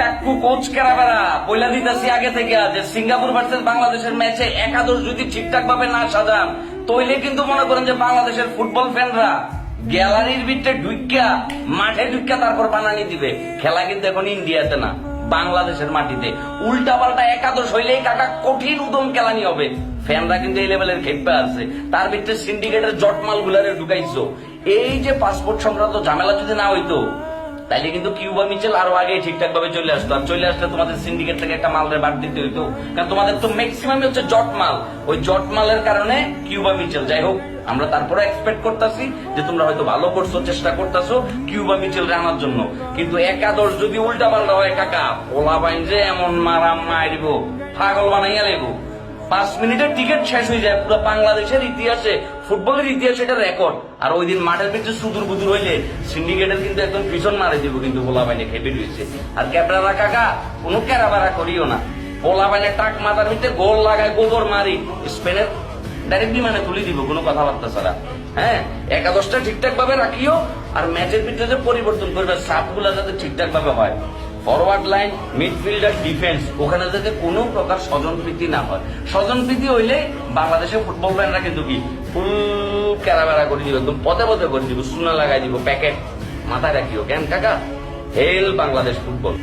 টাক্কু coach দিতেছি আগে থেকে যে সিঙ্গাপুর ভার্সেস বাংলাদেশের ম্যাচে একাদশ যদি ঠিকঠাক ভাবে না সাজান কিন্তু মনে করেন যে বাংলাদেশের ফুটবল ফ্যানরা গ্যালারির ভিতরে ঢুইকা মাঠে ঢুইকা তারপর বানানি দিবে। খেলা কিন্তু এখন ইন্ডিয়াতে না, বাংলাদেশের মাটিতে। উল্টা পাল্টা একাদশ হইলেই কাকা কঠিন উদম খেলানি হবে। ফ্যানরা কিন্তু এই লেভেলের খেপে আছে। তার ভিতরে সিন্ডিকেটের জটমাল গুলারে ঢুকাইছো। এই যে পাসপোর্ট সংক্রান্ত ঝামেলা যদি না হইতো তাইলে কিন্তু কিউবা মিচেল আরও আগে ঠিকঠাক ভাবে চলে আসতো। আর চলে আসলে তোমাদের সিন্ডিকেট থেকে একটা মালের বাদ দিতে হইতো। কারণ তোমাদের তো ম্যাক্সিমাম হচ্ছে জট মাল। ওই জট মালের কারণে কিউবা মিচেল। যাই হোক, আমরা তারপরে এক্সপেক্ট করতেছি যে তোমরা হয়তো ভালো করছ, চেষ্টা করতেছো কিউবা মিচেল আনার জন্য। কিন্তু একাদশ যদি উল্টা পাল্টা হয়, কাকা ওলা বাইন যে এমন মারাম মারিব, পাগল বানাইয়া লেবো পাঁচ মিনিটের টিকিট শেষ হয়ে যায়। পুরো বাংলাদেশের ইতিহাসে, ফুটবলের ইতিহাসে এটা রেকর্ড আর ওই দিন মাঠের পিছনে সুদূর বুদুর হইলে সিন্ডিকেটের কিন্তু একদম পিছন মারে দিব কিন্তু পোলা বাইনে খেপে রয়েছে আর ক্যাপড়া কাকা, কোনো ক্যারাবারা করিও না। পোলা বাইনে টাক মাথার ভিতরে গোল লাগায় গোবর মারি। স্পেনের ডাইরেক্ট বিমানে তুলে দিব, কোনো কথাবার্তা ছাড়া। হ্যাঁ? একাদশটা ঠিকঠাক ভাবে রাখিও, আর ম্যাচের ভিতরে যে পরিবর্তন করবে সাপগুলা যাতে ঠিকঠাক ভাবে হয়। ফরওয়ার্ড লাইন মিডফিল্ডার ডিফেন্স ওখানে যাতে কোনো প্রকার স্বজন স্বজনপ্রীতি না হয়। স্বজন স্বজনপ্রীতি হইলে বাংলাদেশের ফুটবল ফ্যানরা কিন্তু কি ফুল ক্যারাবেরা করে দিব, একদম পদে পদে করে দিব সুনা লাগাই দিব প্যাকেট মাথায় রাখিও। কেন কাকা? হেল বাংলাদেশ ফুটবল